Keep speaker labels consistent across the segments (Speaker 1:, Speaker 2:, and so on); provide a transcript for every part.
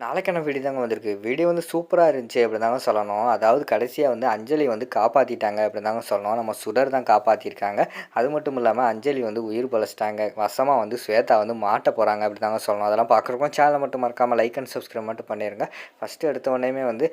Speaker 1: நாளைக்கான வீடியோ தாங்க வந்திருக்கு. வீடியோ வந்து சூப்பராக இருந்துச்சு அப்படி தாங்க சொல்லணும். அதாவது கடைசியாக வந்து அஞ்சலி வந்து காப்பாற்றிட்டாங்க அப்படி தாங்க சொல்லணும். நம்ம சுடர் தான் காப்பாற்றிருக்காங்க அது மட்டும் இல்லாமல் அஞ்சலி வந்து உயிர் பழச்சிட்டாங்க. வசமாக வந்து ஸ்வேதா வந்து மாட்ட போகிறாங்க அப்படி தாங்க சொல்லணும். அதெல்லாம் பார்க்குறப்போ சேனலை மட்டும் மறக்காமல் லைக் அண்ட் சப்ஸ்கிரைப் மட்டும் பண்ணிடுங்க ஃபஸ்ட்டு எடுத்த உடனே வந்து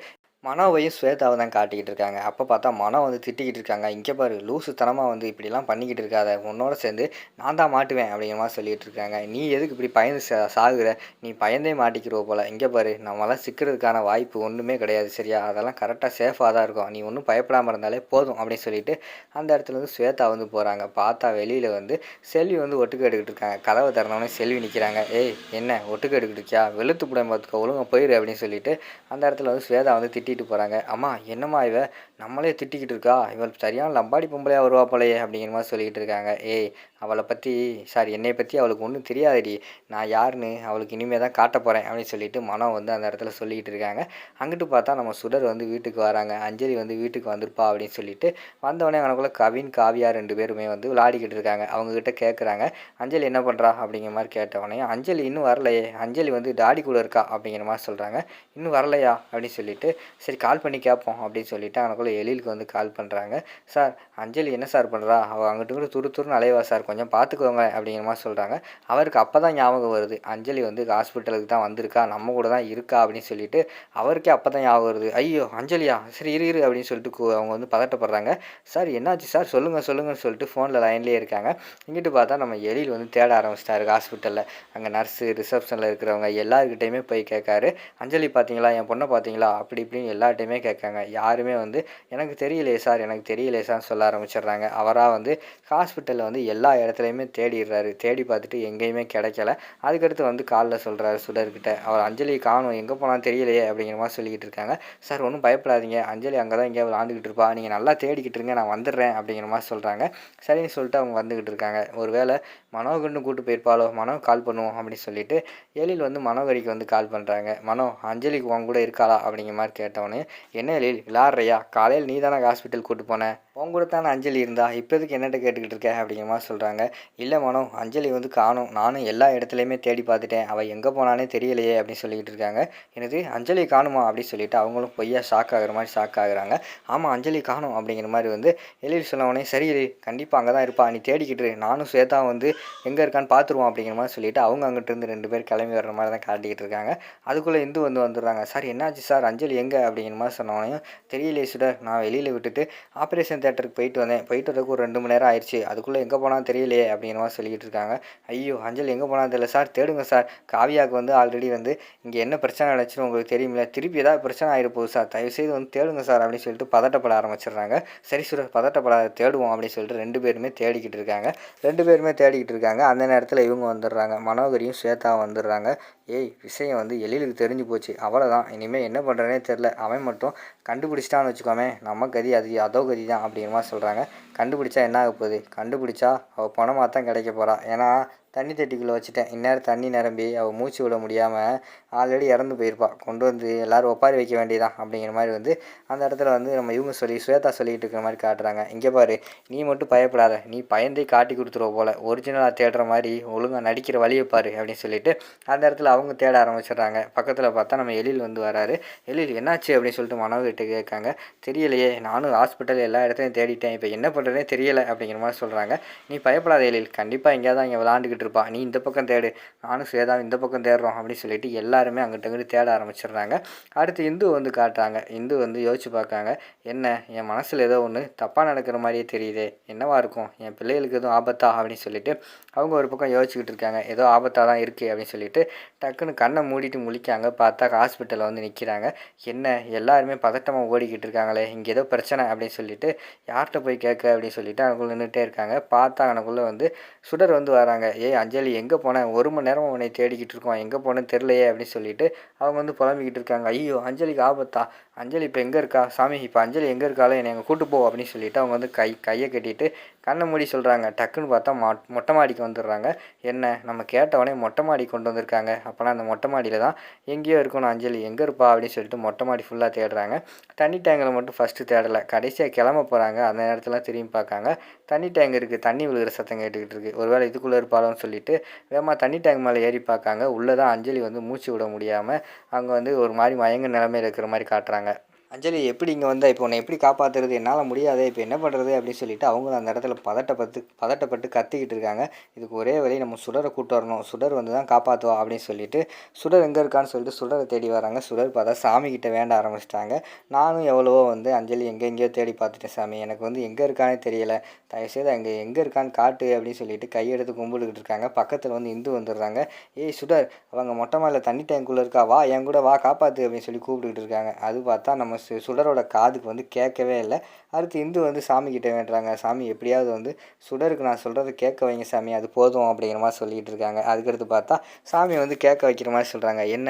Speaker 1: மனோவையும் ஸ்வேதாவை தான் காட்டிக்கிட்டு இருக்காங்க. அப்போ பார்த்தா மனோ வந்து திட்டிக்கிட்டு இருக்காங்க. இங்கே பாரு லூசுத்தனமாக வந்து இப்படிலாம் பண்ணிக்கிட்டு இருக்காத. உன்னோட சேர்ந்து நான் தான் மாட்டுவேன் அப்படிங்கிற மாதிரி சொல்லிகிட்டு இருக்காங்க. நீ எதுக்கு இப்படி பயந்து சாகுற? நீ பயந்தே மாட்டிக்கிறோ போல். இங்கே பாரு நம்மளாம் சிக்கிறதுக்கான வாய்ப்பு ஒன்றுமே கிடையாது சரியா? அதெல்லாம் கரெக்டாக சேஃபாக தான் இருக்கும். நீ ஒன்றும் பயப்படாமல் இருந்தாலே போதும் அப்படின்னு சொல்லிட்டு அந்த இடத்துல வந்து ஸ்வேதா வந்து போகிறாங்க பார்த்தா வெளியில் வந்து செல்வி வந்து ஒட்டுக்கு எடுக்கிட்டு இருக்காங்க. கதவை திறந்தவொடனே செல்வி நிற்கிறாங்க ஏய் என்ன? ஒட்டுக்கு எடுக்கிட்டு இருக்கியா? வெளுத்து புடம் பார்த்துக்க ஒழுங்கா போயிரு அப்படின்னு சொல்லிட்டு அந்த இடத்துல வந்து ஸ்வேதா வந்து திட்டி கூட்டிகிட்டு போகிறாங்க அம்மா என்னம்மா இவ? நம்மளே திட்டிக்கிட்டு இருக்கா? இவள் சரியான லம்பாடி பொம்பளையாக வருவா போலையே அப்படிங்கிற மாதிரி சொல்லிக்கிட்டு இருக்காங்க. ஏய் அவளை பற்றி சாரி என்னை பற்றி அவளுக்கு ஒன்றும் தெரியாதடி. நான் யாருன்னு அவளுக்கு இனிமேல் தான் காட்ட போகிறேன் அப்படின்னு சொல்லிட்டு மனம் வந்து அந்த இடத்துல சொல்லிக்கிட்டு இருக்காங்க. அங்கிட்டு பார்த்தா நம்ம சுடர் வந்து வீட்டுக்கு வராங்க. அஞ்சலி வந்து வீட்டுக்கு வந்திருப்பா அப்படின்னு சொல்லிட்டு வந்தவொடனே அவனுக்குள்ள கவின் காவியா ரெண்டு பேருமே வந்து விளையாடிக்கிட்டு இருக்காங்க. அவங்கக்கிட்ட கேட்குறாங்க அஞ்சலி என்ன பண்ணுறா அப்படிங்கிற மாதிரி கேட்டவொடனே அஞ்சலி இன்னும் வரலையே. அஞ்சலி வந்து டாடி கூட இருக்கா அப்படிங்கிற மாதிரி சொல்கிறாங்க இன்னும் வரலையா அப்படின்னு சொல்லிட்டு சரி கால் பண்ணி கேட்போம் அப்படின்னு சொல்லிட்டு அவனுக்குள்ள எழிலுக்கு வந்து கால் பண்ணுறாங்க சார் அஞ்சலி என்ன சார் பண்ணுறா அவள் அங்கிட்டு கூட துரு துருன்னு அலைவா சார். கொஞ்சம் பார்த்துக்கோங்க அப்படிங்கிற மாதிரி சொல்கிறாங்க அவருக்கு அப்போ தான் ஞாபகம் வருது. அஞ்சலி வந்து ஹாஸ்பிட்டலுக்கு தான் வந்திருக்கா. நம்ம கூட தான் இருக்கா அப்படின்னு சொல்லிட்டு அவருக்கே அப்போ தான் ஞாபகம் வருது. ஐயோ அஞ்சலியா? சரி இரு இரு அப்படின்னு சொல்லிட்டு அவங்க வந்து பதட்டப்படுறாங்க. சார் என்னாச்சு சார்? சொல்லுங்கள் சொல்லுங்கன்னு சொல்லிட்டு ஃபோனில் லைன்லேயே இருக்காங்க. இங்கிட்டு பார்த்தா நம்ம எழில் வந்து தேட ஆரம்பிச்சிட்டாரு ஹாஸ்பிட்டலில் அங்கே நர்ஸு ரிசப்ஷனில் இருக்கிறவங்க எல்லாருக்கிட்டையுமே போய் கேட்காரு. அஞ்சலி பார்த்தீங்களா? என் பொண்ணை பார்த்தீங்களா? அப்படி இப்படின்னு எல்லார்ட்டையுமே கேட்காங்க. யாருமே வந்து எனக்கு தெரியலையே சார் எனக்கு தெரியலையே சார் சொல்ல ஆரம்பிச்சிடுறாங்க. அவராக வந்து ஹாஸ்பிட்டலில் வந்து எல்லா இடத்துலையுமே தேடிடுறாரு. தேடி பார்த்துட்டு எங்கேயுமே கிடைக்கல. அதுக்கடுத்து வந்து காலில் சொல்கிறாரு சுடர்கிட்ட. அவர் அஞ்சலி காணும் எங்கே போனாலும் தெரியலையே அப்படிங்கிற மாதிரி சொல்லிக்கிட்டு இருக்காங்க. சார் ஒன்றும் பயப்படாதீங்க. அஞ்சலி அங்கே தான் எங்கேயாவது விளாண்டுக்கிட்டு இருப்பா. நீங்கள் நல்லா தேடிக்கிட்டு இருங்க நான் வந்துடுறேன் அப்படிங்கிற மாதிரி சொல்கிறாங்க சரின்னு சொல்லிட்டு அவங்க வந்துக்கிட்டு இருக்காங்க. ஒரு வேளை மனோகர்னு கூட்டு போயிருப்பாளோ மனோ கால் பண்ணுவோம் அப்படின்னு சொல்லிட்டு எழில் வந்து மனோகரிக்கு வந்து கால் பண்ணுறாங்க மனோ அஞ்சலிக்கு உன் கூட இருக்காளா அப்படிங்கிற மாதிரி கேட்டவொடனே என்ன எழில்? விளாட்றியா காலையில் நீ தானே ஹாஸ்பிட்டல் கூட்டு போன? உன் கூட தானே அஞ்சலி இருந்தா? இப்போதுக்கு என்னட்ட கேட்டுக்கிட்டு இருக்க? அப்படிங்கிற மாதிரி சொல்கிறாங்க இல்லை மனோ அஞ்சலி வந்து காணும். நானும் எல்லா இடத்துலையுமே தேடி பார்த்துட்டேன். அவள் எங்கே போனானே தெரியலையே அப்படின்னு சொல்லிக்கிட்டு இருக்காங்க. எனது அஞ்சலி காணுமா? அப்படின்னு சொல்லிட்டு அவங்களும் பொய்யா ஷாக் ஆகுற மாதிரி ஷாக் ஆகுறாங்க. ஆமாம் அஞ்சலி காணும் அப்படிங்கிற மாதிரி வந்து எழில் சொன்னவனே சரி கண்டிப்பாக அங்கே தான் இருப்பா. நீ தேடிக்கிட்டு நானும் ஸ்வேதா வந்து எங்கே இருக்கான்னு பார்த்துருவோம். அப்படிங்கிற மாதிரி சொல்லிட்டு அவங்க அங்கிட்டிருந்து ரெண்டு பேர் கிளம்பி வர்ற மாதிரி தான் காட்டிக்கிட்டு இருக்காங்க. அதுக்குள்ளே இந்து வந்து வந்துடுறாங்க. சார் என்னாச்சு சார்? அஞ்சலி எங்கே? அப்படிங்கிற மாதிரி சொன்னவனையும் தெரியலையே சுடர் நான் வெளியில் விட்டுட்டு ஆப்ரேஷன் தேட்டருக்கு போயிட்டு வந்தேன். போயிட்டு வரதுக்கு ஒரு ரெண்டு மணி நேரம் ஆயிடுச்சு அதுக்குள்ளே எங்கே போனாலும் தெரியலையே அப்படிங்கிற மாதிரி சொல்லிக்கிட்டு இருக்காங்க. ஐயோ அஞ்சல் எங்கே போனால் தெரியல சார். தேடுங்க சார். காவியாவுக்கு வந்து ஆல்ரெடி வந்து இங்கே என்ன பிரச்சனை நடந்துச்சுன்னு உங்களுக்கு தெரியுமில்ல திருப்பி ஏதாவது பிரச்சனை ஆகிட போகுது சார். தயவுசெய்து வந்து தேடுங்க சார் அப்படின்னு சொல்லிட்டு பதட்டப்பட ஆரம்பிச்சிடுறாங்க. சரி சுடர் பதட்டப்படாத தேடுவோம் அப்படின்னு சொல்லிட்டு ரெண்டு பேருமே தேடிக்கிட்டு இருக்காங்க. ரெண்டு பேருமே தேடிக்கிட்டு இருக்காங்க. அந்த நேரத்தில் இவங்க வந்துடுறாங்க. மனோகரியும் ஸ்வேதாவும் வந்துடுறாங்க. ஏய் விஷயம் வந்து எழிலுக்கு தெரிஞ்சு போச்சு. அவ்வளோதான் இனிமேல் என்ன பண்ணுறேனே தெரில அவன் மட்டும் கண்டுபிடிச்சிட்டான்னு வச்சுக்கோமே. நம்ம கதி அது அதோ கதி தான். அப்படிங்கிற மாதிரி சொல்கிறாங்க கண்டுபிடிச்சா என்ன ஆக போகுது கண்டுபிடிச்சா அவள் பணமாக தான் கிடைக்க போகிறா ஏன்னா தண்ணி தட்டிக்குள்ளே வச்சுட்டேன். இந்நேரம் தண்ணி நிரம்பி அவள் மூச்சு விட முடியாமல் ஆல்ரெடி இறந்து போயிருப்பாள் கொண்டு வந்து எல்லோரும் ஒப்பாரி வைக்க வேண்டியதான் அப்படிங்கிற மாதிரி வந்து அந்த இடத்துல வந்து நம்ம இவங்க சொல்லி ஸ்வேதா சொல்லிக்கிட்டு இருக்கிற மாதிரி காட்டுறாங்க. இங்கே பாரு நீ மட்டும் பயப்படாத. நீ பயந்தே காட்டி கொடுத்துருவ போல். ஒரிஜினலாக தேடுற மாதிரி ஒழுங்காக நடிக்கிற வழியை பாரு அப்படின்னு சொல்லிட்டு அந்த இடத்துல அவங்க தேட ஆரம்பிச்சிடுறாங்க. பக்கத்தில் பார்த்தா நம்ம எழில் வந்து வராரு. எழில் என்னாச்சு? அப்படின்னு சொல்லிட்டு மனோகிட்ட கேட்காங்க. தெரியலையே நானும் ஹாஸ்பிட்டல் எல்லா இடத்துலையும் தேடிட்டேன். இப்போ என்ன பண்ணுறதுனே தெரியலை அப்படிங்கிற மாதிரி சொல்கிறாங்க நீ பயப்படாத எழில். கண்டிப்பாக எங்கேயாவது இங்கே விளாண்டுக்கிட்டு இருப்பா நீ இந்த பக்கம் தேடு நானும் சேதாவும் இந்த பக்கம் தேடுறோம் அப்படின்னு சொல்லிட்டு எல்லாருமே அங்கிட்ட இங்கிட்டு தேட ஆரம்பிச்சிடுறாங்க. அடுத்து இந்து வந்து காட்டுறாங்க. இந்து வந்து யோசிச்சு பார்க்காங்க என்ன என் மனசில் ஏதோ ஒன்று தப்பாக நடக்கிற மாதிரியே தெரியுதே. என்னவா இருக்கும்? என் பிள்ளைகளுக்கு எதுவும் ஆபத்தா? அப்படின்னு சொல்லிட்டு அவங்க ஒரு பக்கம் யோசிச்சுக்கிட்டு இருக்காங்க. ஏதோ ஆபத்தாக தான் இருக்குது அப்படின்னு சொல்லிட்டு டக்குன்னு கண்ணை மூடிட்டு முழிக்காங்க பார்த்தா ஹாஸ்பிட்டலில் வந்து நிற்கிறாங்க என்ன எல்லாருமே பதட்டமாக ஓடிக்கிட்டு இருக்காங்களே. இங்கே ஏதோ பிரச்சனை அப்படின்னு சொல்லிட்டு யார்கிட்ட போய் கேட்க? அப்படின்னு சொல்லிட்டு அவங்களுக்குள்ள நின்றுட்டே இருக்காங்க. பார்த்தா அவனுக்குள்ளே வந்து சுடர் வந்து வராங்க. ஏய் அஞ்சலி எங்கே போனேன் ஒரு மணி நேரம் உன்னை தேடிக்கிட்டு இருக்கோம். எங்கே போனேன்னு தெரிலையே அப்படின்னு சொல்லிட்டு அவங்க வந்து புலம்பிக்கிட்டு இருக்காங்க. ஐயோ அஞ்சலிக்கு ஆபத்தா? அஞ்சலி இப்போ எங்கே இருக்கா? சாமி இப்போ அஞ்சலி எங்கே இருக்காளோ? என்னை எங்கள் கூட்டு போ அப்படின்னு சொல்லிட்டு அவங்க வந்து கை கையை கட்டிட்டு கண்ணை மூடி சொல்கிறாங்க டக்குன்னு பார்த்தா மா மொட்டை மாடிக்கு வந்துடுறாங்க. என்ன? நம்ம கேட்டவொடனே மொட்டை மாடி கொண்டு வந்திருக்காங்க. அப்போனா அந்த மொட்டை மாடியில் தான் எங்கேயோ இருக்கணும் அஞ்சலி. எங்கே இருப்பா? அப்படின்னு சொல்லிட்டு மொட்டை மாடி ஃபுல்லாக தேடுறாங்க. தண்ணி டேங்கில் மட்டும் ஃபஸ்ட்டு தேடலை. கடைசியாக கிளம்ப போகிறாங்க அந்த நேரத்தில் திரும்பி பார்க்காங்க. தண்ணி டேங்க் இருக்குது தண்ணி விழுகிற சத்தம் கேட்டுக்கிட்டு இருக்குது ஒருவேளை இதுக்குள்ளே இருப்பாளோன்னு சொல்லிட்டு வேகமாக தண்ணி டேங்க் மேலே ஏறி பார்க்காங்க. உள்ளே தான் அஞ்சலி வந்து மூச்சு விட முடியாமல் அங்கே வந்து ஒரு மாதிரி மயங்க நிலைமையில் இருக்கிற மாதிரி காட்டுறாங்க. அஞ்சலி எப்படி இங்கே வந்தால் இப்போ உன்னை எப்படி காப்பாற்றுறது என்னால் முடியாது. இப்போ என்ன பண்ணுறது அப்படின்னு சொல்லிட்டு அவங்களும் அந்த இடத்துல பதட்டப்பட்டு பதட்டப்பட்டு கத்திக்கிட்டு இருக்காங்க. இதுக்கு ஒரே வழி நம்ம சுடரை கூட்டு வரணும். சுடர் வந்து தான் காப்பாற்றுவா அப்படின்னு சொல்லிட்டு சுடர் எங்கே இருக்கான்னு சொல்லிட்டு சுடரை தேடி வராங்க. சுடர் பார்த்தா சாமி கிட்ட வேண்ட ஆரம்பிச்சிட்டாங்க. நானும் எவ்வளவோ வந்து அஞ்சலி எங்கே எங்கேயோ தேடி பார்த்துட்டேன் சாமி. எனக்கு வந்து எங்கே இருக்கானே தெரியலை. தயவுசெய்து அங்கே எங்கே இருக்கான்னு காட்டு அப்படின்னு சொல்லிட்டு கையெடுத்து கும்பிட்டுக்கிட்டு இருக்காங்க. பக்கத்தில் வந்து இந்து வந்துடுறாங்க. ஏய் சுடர் அவங்க மொட்டை மாலை தண்ணி டேங்குள்ளே இருக்கா? வா என் கூட வா காப்பாற்று அப்படின்னு சொல்லி கூப்பிட்டுக்கிட்டு இருக்காங்க. அது பார்த்தா நம்ம சுடரோட காதுக்கு வந்து கேட்கவே இல்லை. அடுத்து இந்து வந்து சாமி கிட்ட வேண்டுறாங்க. சாமி எப்படியாவது வந்து சுடருக்கு நான் சொல்கிறத கேட்க வைங்க சாமி அது போதும் அப்படிங்கிற மாதிரி சொல்லிகிட்டு இருக்காங்க. அதுக்கடுத்து பார்த்தா சாமி வந்து கேட்க வைக்கிற மாதிரி சொல்கிறாங்க என்ன?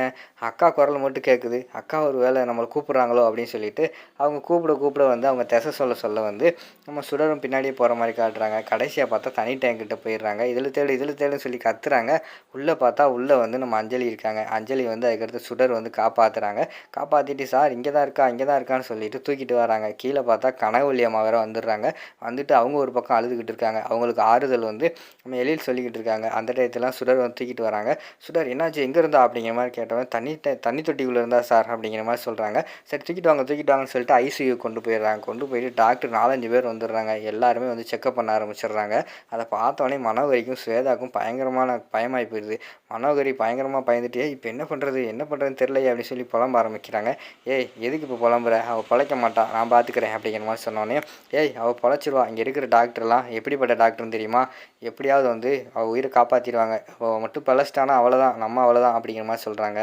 Speaker 1: அக்கா குரல் மட்டும் கேட்குது அக்கா ஒரு வேளை நம்மளை கூப்பிட்றாங்களோ அப்படின்னு சொல்லிட்டு அவங்க கூப்பிட கூப்பிட வந்து அவங்க திசை சொல்ல சொல்ல வந்து நம்ம சுடரும் பின்னாடியே போகிற மாதிரி காட்டுறாங்க. கடைசியாக பார்த்தா தனி டேங்கிட்ட போயிடுறாங்க. இதில் தேடு இதில் தேடுன்னு சொல்லி கத்துறாங்க. உள்ளே பார்த்தா உள்ளே வந்து நம்ம அஞ்சலி இருக்காங்க. அஞ்சலி வந்து அதுக்கடுத்து சுடர் வந்து காப்பாற்றுறாங்க காப்பாற்றிட்டு சார் இங்கே தான் இருக்கா? இங்கே தான் இருக்கான்னு சொல்லிட்டு தூக்கிட்டு வராங்க. கீழே பார்த்தா கனகவல்லி அம்மா வேற வந்துடுறாங்க. வந்துட்டு அவங்க ஒரு பக்கம் அழுதுகிட்டு இருக்காங்க. அவங்களுக்கு ஆறுதல் வந்து நம்ம எழில் சொல்லிக்கிட்டு இருக்காங்க. அந்த டயத்துலாம் சுடர் வந்து தூக்கிட்டு வராங்க. சுடர் என்னாச்சு? எங்கே இருந்தா? அப்படிங்கிற மாதிரி கேட்டவன் தண்ணி தண்ணி தொட்டிக்குள்ளே இருந்தா சார் அப்படிங்கிற மாதிரி சொல்கிறாங்க சரி தூக்கிட்டு வாங்க தூக்கிட்டு வாங்கன்னு சொல்லிட்டு ஐசியூ கொண்டு போயிடுறாங்க. கொண்டு போயிட்டு டாக்டர் நாலஞ்சு பேர் வந்துடுறாங்க. எல்லாருமே வந்து செக்அப் பண்ண ஆரம்பிச்சிடுறாங்க. அதை பார்த்தோன்னே மனோகரிக்கும் ஸ்வேதாக்கும் பயங்கரமான பயமாகி போயிடுது. மனோகரி பயங்கரமாக பயந்துட்டு இப்போ என்ன பண்ணுறது என்ன பண்ணுறதுன்னு தெரியலையே அப்படின்னு சொல்லி புலம்ப ஆரம்பிக்கிறாங்க. ஏய் எதுக்கு இப்போ புலம்புற அவள் பிழைக்க மாட்டா. நான் பார்த்துக்கிறேன் அப்படிங்கிற மாதிரி சொன்னோன்னே ஏய் அவள் பிழைச்சிருவா. இங்கே இருக்கிற டாக்டர்லாம் எப்படிப்பட்ட டாக்டர்னு தெரியுமா? எப்படியாவது வந்து அவள் உயிரை காப்பாற்றிடுவாங்க அவள் மட்டும் பிழைச்சிட்டானா அவ்வளோதான் நம்ம அவ்வளோதான் அப்படிங்கிற மாதிரி சொல்கிறாங்க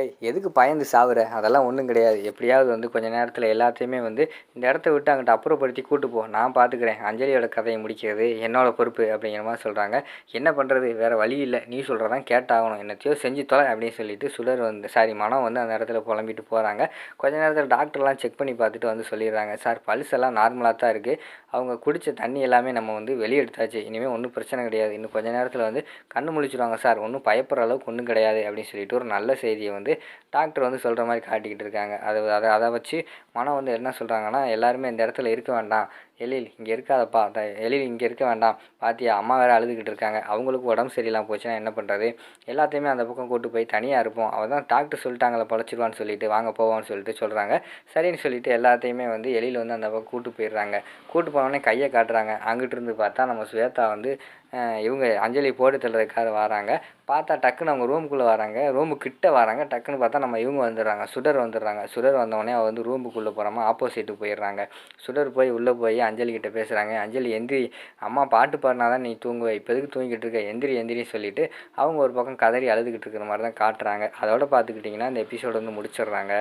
Speaker 1: ஏய் எதுக்கு பயந்து சாவுற? அதெல்லாம் ஒன்றும் கிடையாது. எப்படியாவது வந்து கொஞ்ச நேரத்தில் எல்லாத்தையுமே வந்து இந்த இடத்த விட்டு அங்கிட்ட அப்புறப்படுத்தி கூட்டு போ. நான் பார்த்துக்கிறேன் அஞ்சலியோட கதையை முடிக்கிறது என்னோட பொறுப்பு அப்படிங்கிற மாதிரி சொல்கிறாங்க என்ன பண்ணுறது வேறு வழி இல்லை. நீ சொல்கிறதான் கேட்டாகணும். என்னத்தையோ செஞ்சு தொலை அப்படின்னு சொல்லிட்டு சுடர் வந்து சாரி மனம் வந்து அந்த இடத்துல புலம்பிட்டு போகிறாங்க கொஞ்ச நேரத்தில் டாக்டர்லாம் செக் பண்ணி பார்த்துட்டு வந்து சொல்லிடுறாங்க. சார் பல்ஸ் எல்லாம் நார்மலாக தான் இருக்குது அவங்க குடித்த தண்ணி எல்லாமே நம்ம வந்து வெளியெடுத்தாச்சு இனிமேல் ஒன்றும் பிரச்சனை கிடையாது. இன்னும் கொஞ்ச நேரத்தில் வந்து கண்ணு முழிச்சிடுவாங்க சார். ஒன்றும் பயப்படுற அளவுக்கு ஒன்றும் கிடையாது அப்படின்னு சொல்லிட்டு ஒரு நல்ல செய்தியை வந்து வந்து டாக்டர் வந்து சொல்கிற மாதிரி காட்டிக்கிட்டு இருக்காங்க. அதை அதை அதை வச்சு மனம் வந்து என்ன சொல்கிறாங்கன்னா எல்லாருமே இந்த இடத்துல இருக்க வேண்டாம். எழில் இங்கே இருக்காதப்பா. த எழில் இங்கே இருக்க வேண்டாம். பாத்தியா அம்மா வேறு அழுதுகிட்டு இருக்காங்க. அவங்களுக்கு உடம்பு சரியில்லாமல் போச்சுன்னா என்ன பண்ணுறது எல்லாத்தையுமே அந்த பக்கம் கூட்டு போய் தனியாக இருப்போம். அவள் தான் டாக்டர் சொல்லிட்டாங்களே பொழைச்சிருவான்னு சொல்லிட்டு வாங்க போவான்னு சொல்லிட்டு சொல்கிறாங்க சரின்னு சொல்லிட்டு எல்லாத்தையுமே வந்து எழில் வந்து அந்த பக்கம் கூட்டு போயிடுறாங்க. கூட்டு போனோடனே கையை காட்டுறாங்க. அங்கிட்டு இருந்து பார்த்தா நம்ம ஸ்வேதா வந்து இவங்க அஞ்சலி போட்டு தள்ளுறதுக்காக வராங்க. பார்த்தா டக்குன்னு அவங்க ரூமுக்குள்ளே வராங்க. ரூமு கிட்ட வராங்க. டக்குன்னு பார்த்தா நம்ம இவங்க வந்துடுறாங்க சுடர் வந்துடுறாங்க. சுடர் வந்தவொடனே அவள் வந்து ரூமுக்குள்ளே போகிறாம ஆப்போசிட்டு போயிடுறாங்க. சுடர் போய் உள்ளே போய் அஞ்சலி கிட்ட பேசுகிறாங்க அஞ்சலி எந்திரி அம்மா பாட்டு பாடினா தான் நீ தூங்குவ இப்போ எதுக்கு தூங்கிட்டு இருக்க? எந்திரி எந்திரின்னு சொல்லிட்டு அவங்க ஒரு பக்கம் கதறி அழுதுகிட்டு இருக்கிற மாதிரி தான் காட்டுறாங்க. அதோட பார்த்துக்கிட்டிங்கன்னா இந்த எபிசோடு வந்து முடிச்சிடுறாங்க.